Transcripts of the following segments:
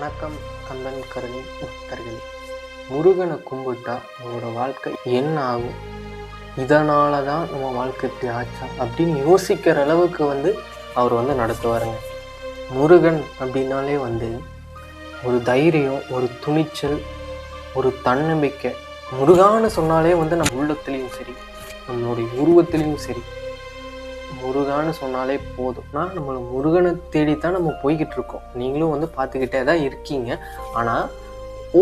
வணக்கம் கந்தன் கருணி பக்தர்களே முருகனை கும்பிட்டா நம்மளோட வாழ்க்கை என்ன ஆகும்? இதனால தான் நம்ம வாழ்க்கை இப்படி ஆச்சா? அப்படின்னு யோசிக்கிற அளவுக்கு வந்து அவர் வந்து நடத்துவாருங்க. முருகன் அப்படின்னாலே வந்து ஒரு தைரியம் ஒரு துணிச்சல் ஒரு தன்னம்பிக்கை. முருகான்னு சொன்னாலே வந்து நம்ம உள்ளத்துலேயும் சரி நம்மளுடைய உருவத்திலையும் சரி. முருகான்னு சொன்னாலே போதும்னா நம்மளை முருகனை தேடித்தான் நம்ம போய்கிட்டு இருக்கோம் நீங்களும் வந்து பார்த்துக்கிட்டே தான் இருக்கீங்க. ஆனால்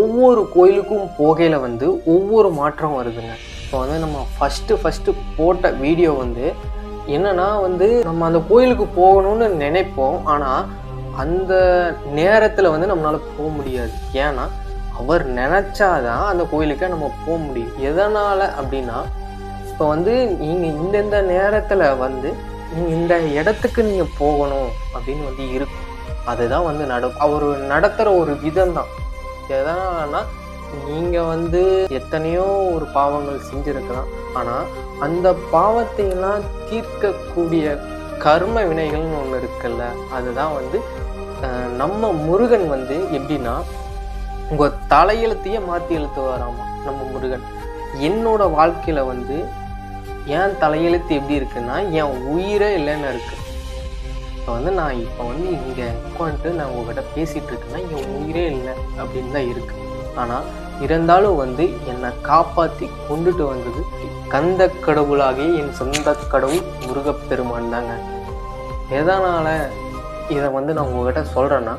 ஒவ்வொரு கோயிலுக்கும் போகையில் வந்து ஒவ்வொரு மாற்றம் வருதுங்க. இப்போ வந்து நம்ம ஃபஸ்ட்டு ஃபஸ்ட்டு போட்ட வீடியோ வந்து என்னன்னா வந்து நம்ம அந்த கோயிலுக்கு போகணும்னு நினைப்போம். ஆனால் அந்த நேரத்தில் வந்து நம்மளால் போக முடியாது. ஏன்னா அவர் நினச்சாதான் அந்த கோயிலுக்கு நம்ம போக முடியும். எதனால் அப்படின்னா இப்போ வந்து நீங்கள் இந்தந்த நேரத்தில் வந்து நீங்கள் இந்த இடத்துக்கு நீங்கள் போகணும் அப்படின்னு வந்து இருக்கும் அதுதான் வந்து நட அவர் நடத்துகிற ஒரு விதம் தான் எதனா நீங்கள் வந்து எத்தனையோ ஒரு பாவங்கள் செஞ்சுருக்கலாம். ஆனால் அந்த பாவத்தையெல்லாம் தீர்க்கக்கூடிய கர்ம வினைகள்னு ஒன்று இருக்குல்ல அதுதான் வந்து நம்ம முருகன் வந்து எப்படின்னா உங்கள் தலையெழுத்தையே மாற்றி எழுத்து வராமா நம்ம முருகன். என்னோட வாழ்க்கையில் வந்து என் தலையெழுத்து எப்படி இருக்குன்னா என் உயிரே இல்லைன்னு இருக்கு. இப்போ வந்து நான் இப்போ வந்து இங்கே உட்காந்துட்டு நான் உங்ககிட்ட பேசிகிட்டு இருக்கேன்னா என் உயிரே இல்லை அப்படின்னு தான் இருக்கு. ஆனால் இருந்தாலும் வந்து என்னை காப்பாற்றி கொண்டுட்டு வந்தது கந்த கடவுளாகிய என் சொந்த கடவுள் முருகப்பெருமான் தாங்க. எதனால் இதை வந்து நான் உங்ககிட்ட சொல்கிறேன்னா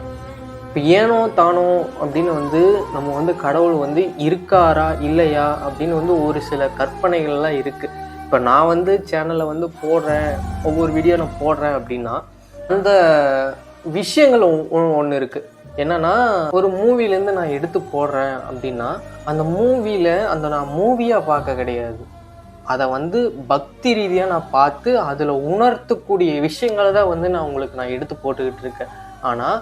இப்போ ஏனோ தானோ அப்படின்னு வந்து நம்ம வந்து கடவுள் வந்து இருக்காரா இல்லையா அப்படின்னு வந்து ஒரு சில கற்பனைகள்லாம் இருக்குது இப்போ நான் வந்து சேனலில் வந்து போடுறேன் ஒவ்வொரு வீடியோ நான் போடுறேன் அப்படின்னா அந்த விஷயங்கள் ஒன்று இருக்குது என்னன்னா ஒரு மூவிலேருந்து நான் எடுத்து போடுறேன் அப்படின்னா அந்த மூவியில் அந்த நான் மூவியாக பார்க்க கிடையாது. அதை வந்து பக்தி ரீதியாக நான் பார்த்து அதில் உணர்த்தக்கூடிய விஷயங்களை தான் வந்து நான் உங்களுக்கு நான் எடுத்து போட்டுக்கிட்டு இருக்கேன். ஆனால்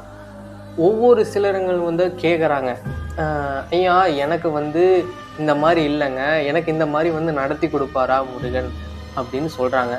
ஒவ்வொரு சிலருங்கள் வந்து கேட்குறாங்க ஐயா எனக்கு வந்து இந்த மாதிரி இல்லைங்க. எனக்கு இந்த மாதிரி வந்து நடத்தி கொடுப்பாரா முருகன் அப்படின்னு சொல்கிறாங்க